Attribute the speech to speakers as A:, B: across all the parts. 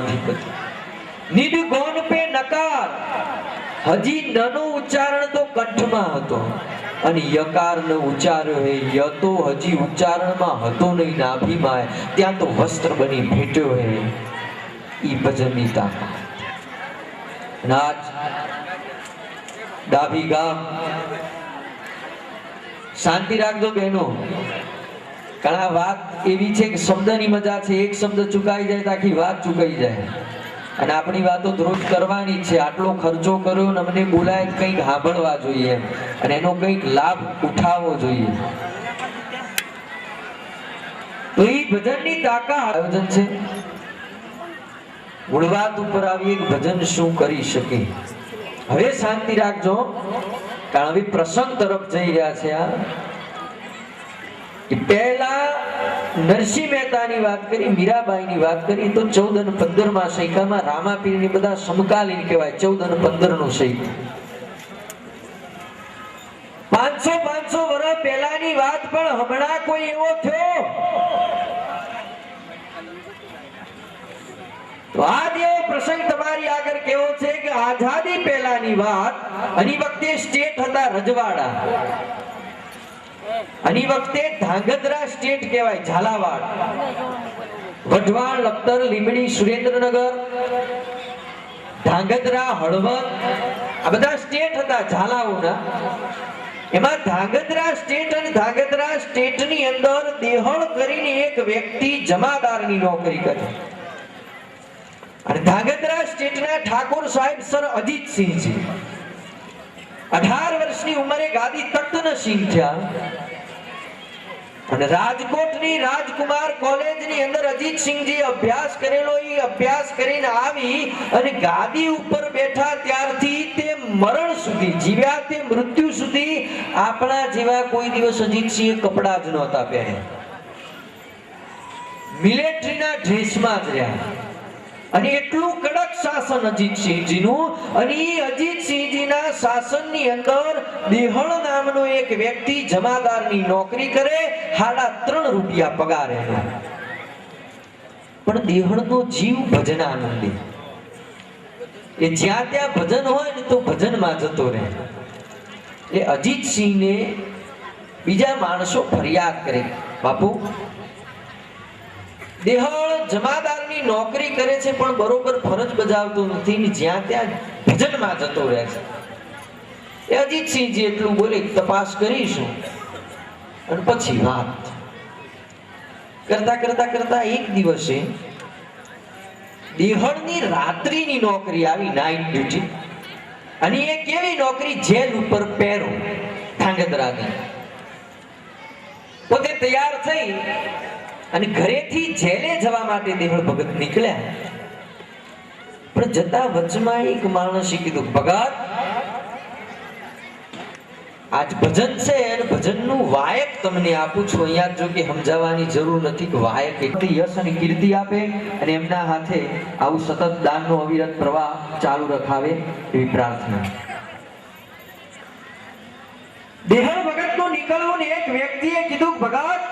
A: બ્રહ્માંડનો અધિપતિ નિર્ગોન pay નકાર. હજી નનો ઉચ્ચારણ તો કંઠમાં હતો. અને યકાર ન ઉચ્ચાર્યો હે, ય તો હજી ઉચ્ચારણમાં હતો નહીં નાભીમાં ત્યાં તો વસ્ત્ર બની ભેટ્યો હે. ઈ ભજનની તાકાત અને ડાભી ગામ. શાંતિ રાખજો બહેનો. કારણ વાત એવી છે કે શબ્દની મજા છે, એક શબ્દ ચૂકાઈ જાય તો આખી વાત ચૂકાઈ જાય. અને આપણી વાતો તો કરવાની છે, આટલો ખર્ચો કર્યો ને અમને બોલાય કંઈક સાંભળવા જોઈએ અને એનો કંઈક લાભ ઉઠાવવો જોઈએ. તો એ ભજનની તાકાત આયોજન છે. ગુણવાત ઉપર આવી એક ભજન શું કરી શકે? હવે શાંતિ રાખજો. કારણ હવે પ્રસંગ તરફ જઈ રહ્યા છે આ. પહેલા નરસિંહ મહેતાની વાત કરી, મીરાબાઈની વાત કરી, તો ચૌદ અને પંદરમાં સૈકામાં રામાપીરની બધા સમકાલીન કહેવાય, ચૌદ અને પંદર નો સૈક પાંચસો પાંચસો વર્ષ પહેલાની વાત પણ હમણાં કોઈ એવો થયો? તો એવો પ્રસંગ તમારી આગળ કેવો છે કે આઝાદી પહેલાની વાત, અને વખતે સ્ટેટ હતા રજવાડા. ઈ વખતે ધાંગધ્રા સ્ટેટ કહેવાય, ઝાલાવાડ. વઢવાણ, લખતર, લીંબડી, સુરેન્દ્રનગર, ધાંગધ્રા, હળવદ, આ બધા સ્ટેટ હતા, ઝાલાઓના. એમાં ધાંગધ્રા સ્ટેટ અને ધાંગધ્રા સ્ટેટની અંદર દેહળ કરીને એક વ્યક્તિ જમાદારની નોકરી કરી. અને ધાંગધ્રા સ્ટેટના ઠાકોર સાહેબ સર અજીતસિંહજી. અઢાર વર્ષની ઉંમરે ગાદી તખ્ત સિંહ થયા. અને રાજકોટની રાજકુમાર કોલેજની અંદર અજીતસિંહજી અભ્યાસ કરેલો, એ અભ્યાસ કરીને આવી અને ગાદી ઉપર બેઠા ત્યારથી તે મરણ સુધી, જીવ્યા તે મૃત્યુ સુધી આપણા જેવા કોઈ દિવસ અજીતસિંહે કપડા જ નહોતા પહેર્યા. મિલિટરીના ડ્રેસમાં જ રહ્યા. અને એટલું કડક શાસન અજીતસિંહજીનું અને એ અજીતસિંહજીના શાસનની અંદર દેહળ નામનો એક વ્યક્તિ જમાદારની નોકરી કરે, હાડા ત્રણ રૂપિયા પગાર પણ દેહળનો જીવ ભજનાનંદી એ જ્યાં ત્યાં ભજન હોય ને તો ભજનમાં જતો રહે. એ અજીતસિંહને બીજા માણસો ફરિયાદ કરે. બાપુ દેહળ જમાદારની નોકરી કરે છે, પણ બરોબર ફરજ બજાવતો નથી ને જ્યાં ત્યાં ભજનમાં જતો રહે છે. એ અજીતસિંહજી એટલું બોલે, તપાસ કરીશું અને પછી વાત. કરતા કરતા કરતા એક દિવસે દેહળની રાત્રિની નોકરી આવી નાઇટ ડ્યુટી અને એ કેવી નોકરી? જેલ ઉપર પહેરો ધાંગધ્રાની પોતે તૈયાર થઈ અને ઘરેથી જેલે જવા માટે દેવળ ભગત નીકળ્યા. પણ જતા વચમાં એક માણસે કીધું, ભગત, આજ ભજન છે અને ભજનનું વાયક તમને આપું છું. અહીંયા જો કે સમજાવવાની જરૂર નથી કે વાયક એટલી યશ અને કીર્તિ આપે અને એમના હાથે આવું સતત દાનનો અવિરત પ્રવાહ ચાલુ રખાવે એવી પ્રાર્થના. દેહળ ભગતનો નીકળવું ને એક વ્યક્તિએ કીધું, ભગત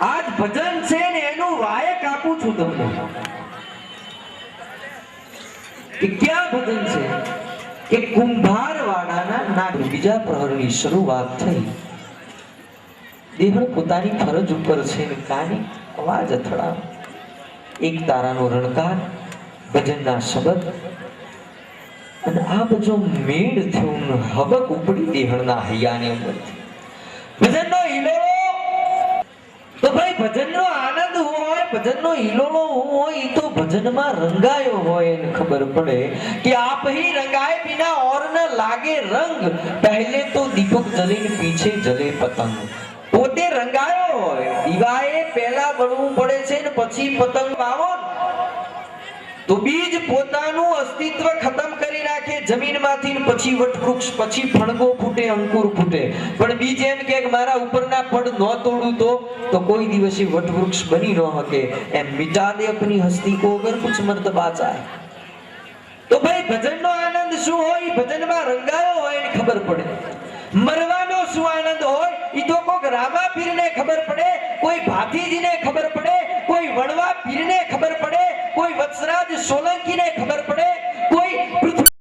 A: આજ ભજન છે ને એનું વાયક આપું છું તમને. કે ક્યાં ભજન છે? કે કુંભારવાડાના નાગ બીજા પ્રહરની શરૂઆત થઈ. દેહળ પોતાની ફરજ ઉપર છે ને કાને અવાજ અથડાવ. એક તારાનો રણકાર, ભજનના શબ્દ. અને આ બધો મેળ થયો હબક ઉપડી દેહળના હૈયાને ઉપર ભજનનો હિલોળો ભજનનો આનંદ હોય, ભજનનો હિલોળો હોય, એ તો ભજનમાં રંગાયો હોય એને ખબર પડે કે આપ હી રંગાય બિના ઓર ન લાગે રંગ. પહેલે તો દીપક જલે પીછે જલે પતંગ. પોતે રંગાયો હોય, દીવાએ પહેલા બળવું પડે છે ને પછી પતંગ વાવો તો બીજ પોતાનું અસ્તિત્વ ખતમ કરી નાખે, જમીનમાંથી પછી વટવૃક્ષ, પછી ફણગો ફૂટે, અંકુર ફૂટે. પણ બીજ એમ કે મારા ઉપરના પડ ન તોડું તો તો કોઈ દિવસે વટવૃક્ષ બની ન હકે. એમ મિટા અપની હસ્તી કો અગર કુછ મર્તબા ચાહે. તો ભાઈ ભજનનો આનંદ શું હોય? ભજનમાં રંગાયો હોય એને ખબર પડે. મરવાનો શું આનંદ હોય એ તો કોઈક રામા પીરને ખબર પડે કોઈ ભાતીજીને ખબર પડે કોઈ વણવા પીરને ખબર પડે કોઈ વત્સરાજ સોલંકીને ખબર પડે કોઈ પૃથ્વી